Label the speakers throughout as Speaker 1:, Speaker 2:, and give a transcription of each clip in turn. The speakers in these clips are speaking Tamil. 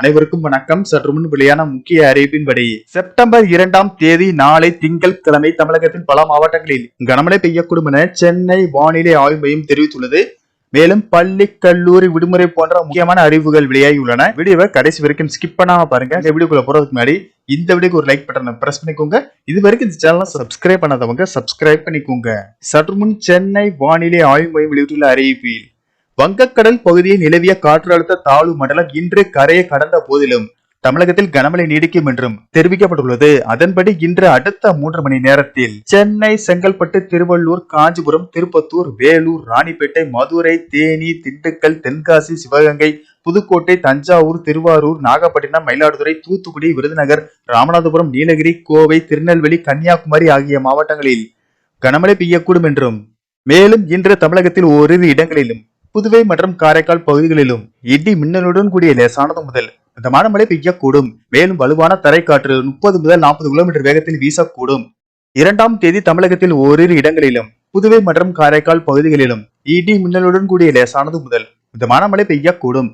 Speaker 1: அனைவருக்கும் வணக்கம் சற்று முன் வெளியான முக்கிய அறிவிப்பின்படி செப்டம்பர் இரண்டாம் தேதி நாளை கிழமை தமிழகத்தின் பல மாவட்டங்களில் கனமழை பெய்யக்கூடும் என சென்னை வானிலை ஆய்வு மையம் தெரிவித்துள்ளது மேலும் பள்ளி கல்லூரி விடுமுறை போன்ற முக்கியமான அறிவுகள் வெளியாகியுள்ளன வீடியோவை கடைசி வரைக்கும் ஸ்கிப் பண்ணாம பாருங்க இந்த வீடியோக்குள்ள போறதுக்கு முன்னாடி இந்த வீடியோக்கு ஒரு லைக் பட்டனை பிரஸ் பண்ணிக்கோங்க இது வரைக்கும் இந்த சேனல் சப்ஸ்கிரைப் பண்ணாதவங்க சப்ஸ்கிரைப் பண்ணிக்கோங்க சற்று முன் சென்னை வானிலை ஆய்வு மையம் வெளியிட்டுள்ள அறிவிப்பில் வங்கக்கடல் பகுதியில் நிலவிய காற்றழுத்த தாழ்வு மண்டலம் இன்று கரையை கடந்த போதிலும் தமிழகத்தில் கனமழை நீடிக்கும் என்றும் தெரிவிக்கப்பட்டுள்ளது அதன்படி இன்று அடுத்த மூன்று மணி நேரத்தில் சென்னை செங்கல்பட்டு திருவள்ளூர் காஞ்சிபுரம் திருப்பத்தூர் வேலூர் ராணிப்பேட்டை மதுரை தேனி திண்டுக்கல் தென்காசி சிவகங்கை புதுக்கோட்டை தஞ்சாவூர் திருவாரூர் நாகப்பட்டினம் மயிலாடுதுறை தூத்துக்குடி விருதுநகர் ராமநாதபுரம் நீலகிரி கோவை திருநெல்வேலி கன்னியாகுமரி ஆகிய மாவட்டங்களில் கனமழை பெய்யக்கூடும் என்றும் மேலும் இன்று தமிழகத்தில் ஓரிரு இடங்களிலும் புதுவை மற்றும் காரைக்கால் பகுதிகளிலும் இடி மின்னலுடன் கூடிய லேசானது முதல் மிதமான மழை பெய்யக்கூடும் மேலும் வலுவான தரைக்காற்று முப்பது முதல் நாற்பது கிலோமீட்டர் வேகத்தில் வீசக்கூடும் இரண்டாம் தேதி தமிழகத்தில் ஓரிரு இடங்களிலும் புதுவை மற்றும் காரைக்கால் பகுதிகளிலும் இடி மின்னலுடன் கூடிய லேசானது முதல் மிதமான மழை பெய்யக்கூடும்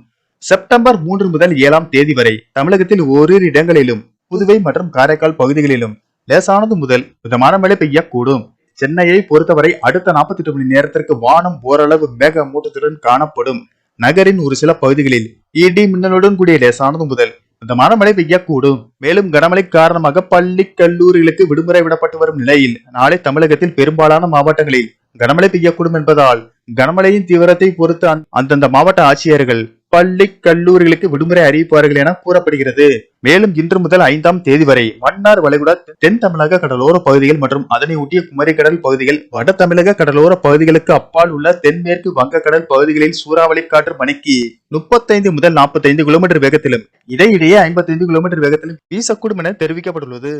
Speaker 1: செப்டம்பர் மூன்று முதல் ஏழாம் தேதி வரை தமிழகத்தில் ஓரிரு இடங்களிலும் புதுவை மற்றும் காரைக்கால் பகுதிகளிலும் லேசானது முதல் மிதமான மழை பெய்யக்கூடும் சென்னையை பொறுத்தவரை அடுத்த நாற்பத்தி எட்டு மணி நேரத்திற்கு வானம் ஓரளவு மேக மூட்டத்துடன் காணப்படும் நகரின் ஒரு சில பகுதிகளில் இடி மின்னலுடன் கூடிய லேசானது முதல் இந்த மனமழை பெய்யக்கூடும் மேலும் கனமழை காரணமாக பள்ளி கல்லூரிகளுக்கு விடுமுறை விடப்பட்டு வரும் நிலையில் நாளை தமிழகத்தில் பெரும்பாலான மாவட்டங்களில் கனமழை பெய்யக்கூடும் என்பதால் கனமழையின் தீவிரத்தை பொறுத்து அந்தந்த மாவட்ட ஆட்சியர்கள் பள்ளி கல்லூரிகளுக்கு விடுமுறை அறிவிப்பார்கள் என கூறப்படுகிறது மேலும் இன்று முதல் ஐந்தாம் தேதி வரை மன்னார் வளைகுடா தென் தமிழக கடலோர பகுதிகள் மற்றும் அதனை ஒட்டிய குமரிக்கடல் பகுதிகள் வட தமிழக கடலோர பகுதிகளுக்கு அப்பால் உள்ள தென்மேற்கு வங்கக்கடல் பகுதிகளில் சூறாவளி காற்று மணிக்கு முப்பத்தைந்து முதல் நாற்பத்தைந்து கிலோமீட்டர் வேகத்திலும் இடையிடையே ஐம்பத்தைந்து கிலோமீட்டர் வேகத்திலும் வீசக்கூடும் என தெரிவிக்கப்பட்டுள்ளது